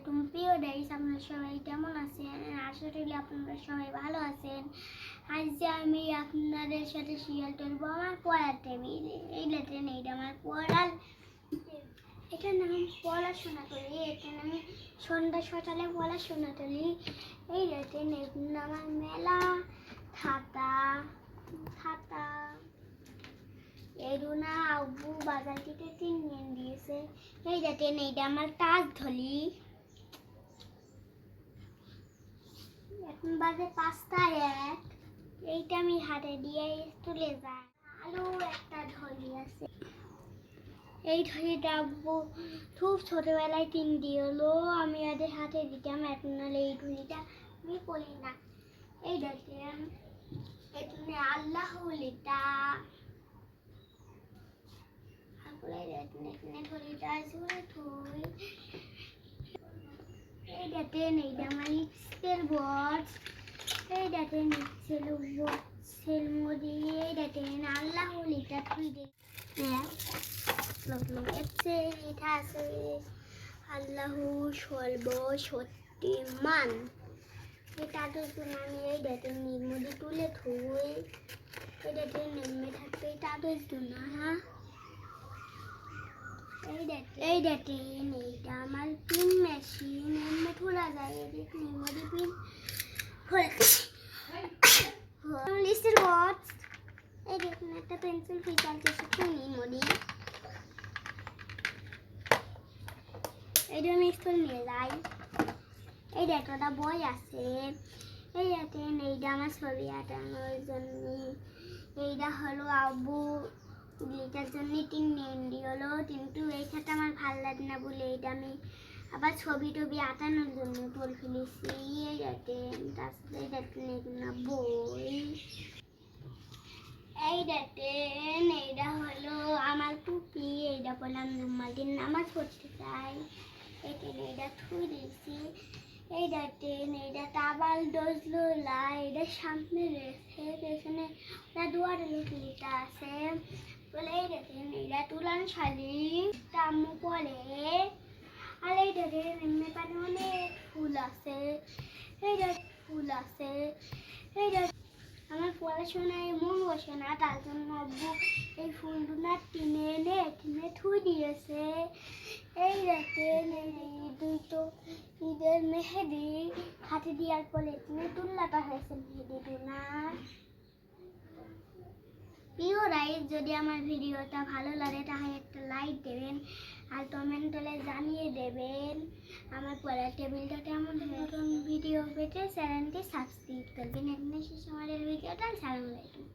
আলাইকুম প্রিয় ডাইস, আপনারা সবাই কেমন আছেন? আশা করি আপনারা সবাই ভালো আছেন। আজ আমি আপনাদের সাথে শেয়ার করব। আমার পড়ার টেবিল এই লেটেন এইটা আমার পড়ার এখানে আমি পড়াশোনা করি। এখানে আমি সন্ধ্যা সকালে পড়াশোনা করি। এই লেটেন এখানে আমার মেলা খাতা খাতা এই রুনা আব্বু বাজার থেকে কিনে দিয়েছে। এই দেখেন এইটা আমার তাজ ধলি। এখন বাজে পাঁচটা এক। এইটা আমি হাতে দিয়ে তুলে যাই। আলু একটা ধলি আছে। এই ধলিটা আব্বু খুব ছোটবেলায় কিন দিয়েলো। আমি ওদের হাতে দিতাম, এখন এই ধলিটা আমি পড়ি না। এই দেখেন, এখানে আল্লাহ লিটা এখানে ধলিটা জুড়ে থুই এই দেখেন এইটা আমার লিপস্টিকের বক্স এই দেখেন ছিল বক্সের মধ্যে এই দেখেন আল্লাহ লিটা থুই দে। লোক লোক এটা আছে। আল্লাহ সর্ব শক্তিমান এটা তো আমি এই ডেটের মধ্যে তুলে থুই এই ডেটের নেমে থাকতে এটা তো না হ্যাঁ? এই ডেটে এই ডেটে পিন মেশিন এমনি খোলা যায় এই ডেট নিমদি পিন লিস্টের ওয়াটস এই দেখুন একটা পেন্সিল ফিচার আছে নিমদি এইটা আমি স্কুল নিয়ে যাই এই দেখোটা বই আছে এই দেখেন এইটা আমার ছবি আটানোর জন্য এইটা হলো আব্বু এটার জন্য তিন মেহেন্দি হলো কিন্তু এই খাতা আমার ভালো লাগে না বলে এটা আমি আবার ছবি টবি আটানোর জন্য তোল ফেলেছি এই দেখেন তারপরে দেখেন না, বই। এই দেখেন, এইটা হলো আমার টুপি এইটা বললাম মাল্টিন নামাজ পড়তে চাই এটা থুই দিয়েছি এই দেখেন এইটা টাবাল ডজলো লা এটা সামনে রেখে পেছনে দুয়ারে লিখলিটা আছে বলে এই দেখেন এইটা তুলান শাড়ি টাম্মু পরে আর এই দেখেন এমনি পানে অনেক ফুল আছে এইটা ফুল আছে এই দেখ আমার পড়াশোনায় মন বসে না, তার জন্য আব্বু এই ফুলগুলো টিনে এনে টিনে থুই দিয়েছে। এই দুটো ঈদের মেহেদি হাতে দেওয়ার পরে টিনে তুল্লাটা হয়েছে টুনার প্রিয় রাইজ যদি আমার ভিডিওটা ভালো লাগে, তাহলে একটা লাইক দেবেন আর কমেন্টে জানিয়ে দেবেন আমার পড়ার টেবিলটা কেমন নতুন ভিডিও পেতে চ্যানেলটি সাবস্ক্রাইব করবেন। এখানে শেষ আমাদের ভিডিওটা। সালাম আলাইকুম।